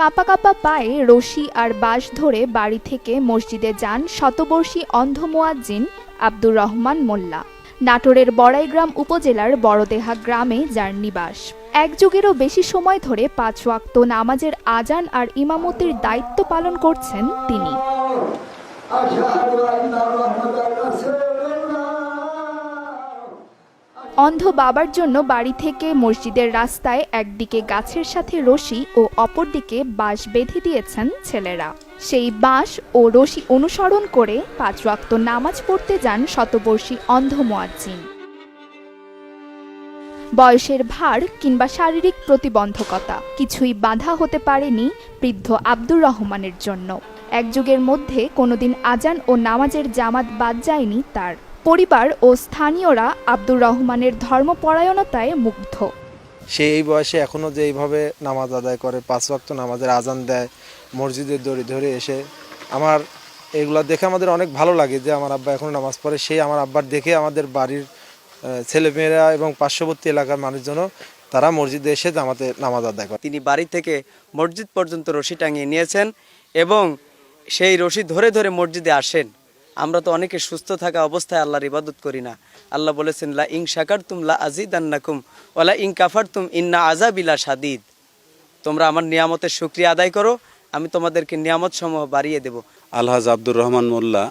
কাপা কাপা পায়ে রশি আর বাঁশ ধরে বাড়ি থেকে মসজিদে যান শতবর্ষী অন্ধ মোয়াজ্জিন আব্দুর রহমান মোল্লা। নাটোরের বড়াইগ্রাম উপজেলার বড়দেহা গ্রামে যার নিবাস। এক যুগেরও বেশি সময় ধরে পাঁচ ওয়াক্ত নামাজের আজান আর ইমামতির দায়িত্ব পালন করছেন তিনি। অন্ধ বাবার জন্য বাড়ি থেকে মসজিদের রাস্তায় একদিকে গাছের সাথে রশি ও অপরদিকে বাঁশ বেঁধে দিয়েছেন ছেলেরা। সেই বাঁশ ও রশি অনুসরণ করে পাঁচ ওয়াক্ত নামাজ পড়তে যান শতবর্ষী অন্ধ মোয়াজ্জিন। বয়সের ভার কিংবা শারীরিক প্রতিবন্ধকতা কিছুই বাধা হতে পারেনি বৃদ্ধ আব্দুর রহমানের জন্য। এক যুগের মধ্যে কোনোদিন আজান ও নামাজের জামাত বাদ যায়নি তার। পরিবার ও স্থানীয়রা আব্দুর রহমানের ধর্মপরায়ণতায় মুগ্ধ। সে এই বয়সে এখনও যে এইভাবে নামাজ আদায় করে পাঁচ ওয়াক্ত নামাজের আজান দেয় মসজিদের দড়ি ধরে এসে আমার এগুলো দেখে আমাদের অনেক ভালো লাগে যে আমার আব্বা এখনও নামাজ পড়ে সেই আমার আব্বার দেখে আমাদের বাড়ির ছেলেমেয়েরা এবং পার্শ্ববর্তী এলাকার মানুষজনও তারা মসজিদে এসে জামাতে নামাজ আদায় করে। তিনি বাড়ি থেকে মসজিদ পর্যন্ত রশি টাঙিয়ে নিয়েছেন এবং সেই রশি ধরে ধরে মসজিদে আসেন। আমরা তো অনেকে সুস্থ থাকা অবস্থায় আল্লাহর ইবাদত করি না। আল্লাহ বলেছেন, লা ইং শাকার তুম লা আজিদ আন্নাকুম ওলা ইং কাফার তুম ইন্না আজাবিলা সাদিদ তোমরা আমার নিয়ামতের শুক্রিয়া আদায় করো, আমি তোমাদেরকে নিয়ামত সমূহ বাড়িয়ে দেব। আলহাজ আব্দুর রহমান মোল্লা,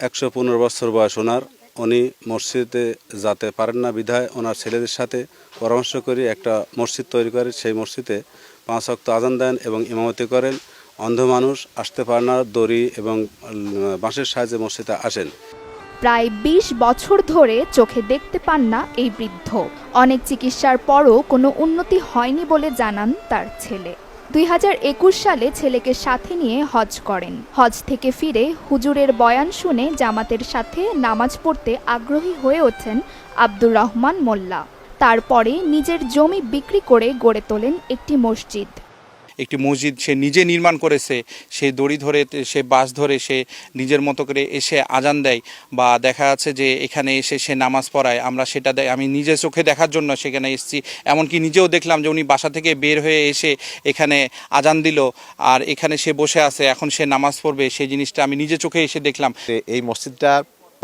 একশো পনেরো বছর বয়স ওনার। উনি মসজিদে যাতে পারেন না বিধায় ওনার ছেলেদের সাথে পরামর্শ করে, একটা মসজিদ তৈরি করে, সেই মসজিদে পাঁচ অক্ত আজান দেন এবং ইমামতি করেন। অন্ধ মানুষ আসতে পারে না, দড়ি এবং বাঁশের সাহায্যে মসজিদে আসেন। প্রায় ২০ বছর ধরে চোখে দেখতে পান না এই বৃদ্ধ। অনেক চিকিৎসার পরও কোনো উন্নতি হয়নি বলে জানান তার ছেলে। দুই হাজার একুশ সালে ছেলেকে সাথে নিয়ে হজ করেন। হজ থেকে ফিরে হুজুরের বয়ান শুনে জামাতের সাথে নামাজ পড়তে আগ্রহী হয়ে ওঠেন আব্দুর রহমান মোল্লা। তারপরে নিজের জমি বিক্রি করে গড়ে তোলেন একটি মসজিদ। একটি মসজিদ সে নিজে নির্মাণ করেছে, সে দড়ি ধরে, সে বাস ধরে, সে নিজের মতো করে এসে আজান দেয় বা দেখা যাচ্ছে যে এখানে এসে সে নামাজ পড়ায়। আমরা সেটা আমি নিজে চোখে দেখার জন্য সেখানে এসেছি। এমনকি নিজেও দেখলাম যে উনি বাসা থেকে বের হয়ে এসে এখানে আজান দিল আর এখানে সে বসে আছে, এখন সে নামাজ পড়বে। সেই জিনিসটা আমি নিজে চোখে এসে দেখলাম। এই মসজিদটা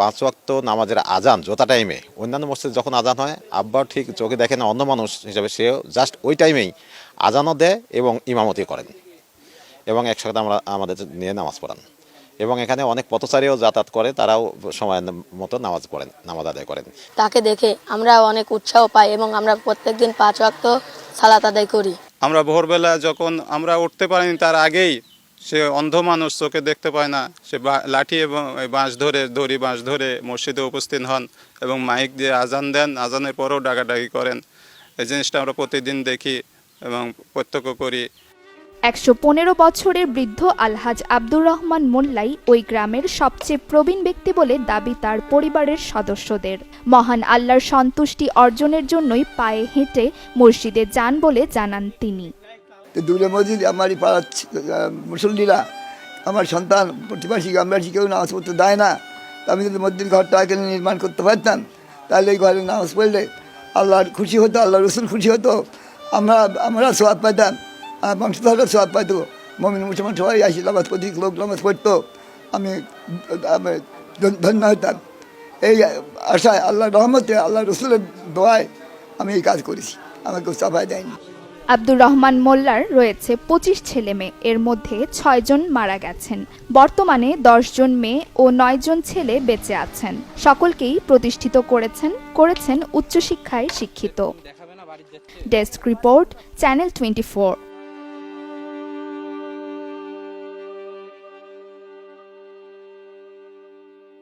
পাঁচ ওয়াক্ত নামাজের আজান যথা টাইমে অন্যান্য মসজিদ যখন আজান হয় আব্বাও ঠিক চোখে দেখে না অন্য মানুষ হিসাবে সেও জাস্ট ওই টাইমেই আজানও দেয় এবং ইমামতি করেন। এবং একসাথে আমরা আমাদের নিয়ে নামাজ পড়ান। এবং এখানে অনেক পথচারীও যাতায়াত করে তারাও সময় মতো নামাজ পড়েন নামাজ আদায় করেন। তাকে দেখে আমরা অনেক উৎসাহ পাই এবং আমরা প্রত্যেকদিন পাঁচ ওয়াক্ত সালাত আদায় করি। আমরা ভোরবেলা যখন আমরা উঠতে পারিনি তার আগেই সে অন্ধ মানুষ চোখে দেখতে পায় না। সে লাঠি এবং বাঁশ ধরে, দড়ি বাঁশ ধরে মসজিদে উপস্থিত হন এবং মাইক দিয়ে আজান দেন। আজানের পরেও ডাকাডাকি করেন। এই জিনিসটা আমরা প্রতিদিন দেখি এবং প্রত্যক্ষ করি। একশো পনেরো বছরের বৃদ্ধ আলহাজ আব্দুর রহমান মোল্লাই ওই গ্রামের সবচেয়ে প্রবীণ ব্যক্তি বলে দাবি তার পরিবারের সদস্যদের। মহান আল্লাহর সন্তুষ্টি অর্জনের জন্যই পায়ে হেঁটে মসজিদে যান বলে জানান তিনি। তো দূরে মসজিদ আমার পাড়ার মুসল্লিরা। আমার সন্তান প্রতিবাসী গ্রামবাসী কেউ নামাজ পড়তে দেয় না। আমি যদি মসজিদ ঘরটা এখানে নির্মাণ করতে পারতাম, তাহলে এই ঘরে নামাজ পড়লে আল্লাহর খুশি হতো আল্লাহ রসুল খুশি হতো। আমরা আমরা সোয়াদ পাইতাম আর বংশধররা সোয়াদ পাইতো। মমিন, মুসলমান সবাই আসি, নামাজ প্রতিক লোক নামাজ পড়তো। আমি ধন্য হতাম এই আশায় আল্লাহ রহমতে আল্লাহ রসুলের দোয়ায় আমি এই কাজ করেছি। আমাকে চাপাই দেয়নি। আব্দুর রহমান মোল্লার রয়েছে পঁচিশ ছেলে মেয়ে। এর মধ্যে ছয়জন মারা গেছেন। বর্তমানে জন মেয়ে ও নয়জন ছেলে বেঁচে আছেন। সকলকেই প্রতিষ্ঠিত করেছেন করেছেন উচ্চশিক্ষায় শিক্ষিত। Desk report channel twenty